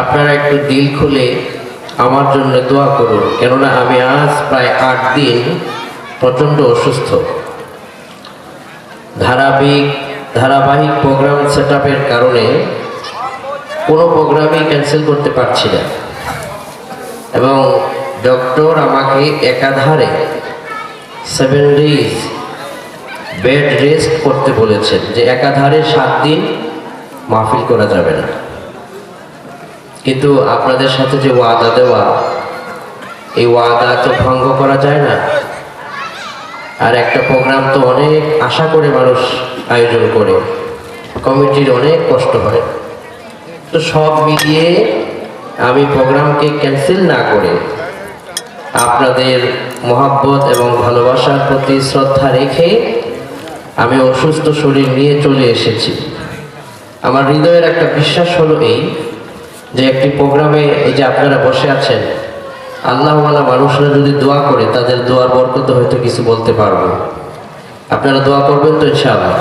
আপনারা একটু দিল খুলে আমার জন্য দোয়া করুন। কেননা আমি আজ প্রায় আট দিন প্রচণ্ড অসুস্থ। ধারাবাহিক ধারাবাহিক প্রোগ্রাম সেট কারণে কোনো প্রোগ্রামই ক্যান্সেল করতে পারছি না। এবং ডক্টর আমাকে একাধারে সেভেন ডেজ বেড রেস্ট করতে বলেছেন যে একাধারে সাত দিন মাহফিল করা যাবে না। কিন্তু আপনাদের সাথে যে ওয়াদা দেওয়া, এই ওয়াদা তো ভঙ্গ করা যায় না। আর একটা প্রোগ্রাম তো অনেক আশা করে মানুষ আয়োজন করে কমিটির অনেক কষ্ট হয়। তো সব মিলিয়ে আমি প্রোগ্রামকে ক্যান্সেল না করে আপনাদের মহাব্বত এবং ভালোবাসার প্রতি শ্রদ্ধা রেখে আমি অসুস্থ শরীর নিয়ে চলে এসেছি। আমার হৃদয়ের একটা বিশ্বাস হলো এই যে একটি প্রোগ্রামে এই যে আপনারা বসে আছেন, আল্লাহওয়ালা মানুষরা যদি দোয়া করে, তাদের দোয়ার বরকত হয়তো কিছু বলতে পারব। আপনারা দোয়া করবেন তো ইনশাআল্লাহ?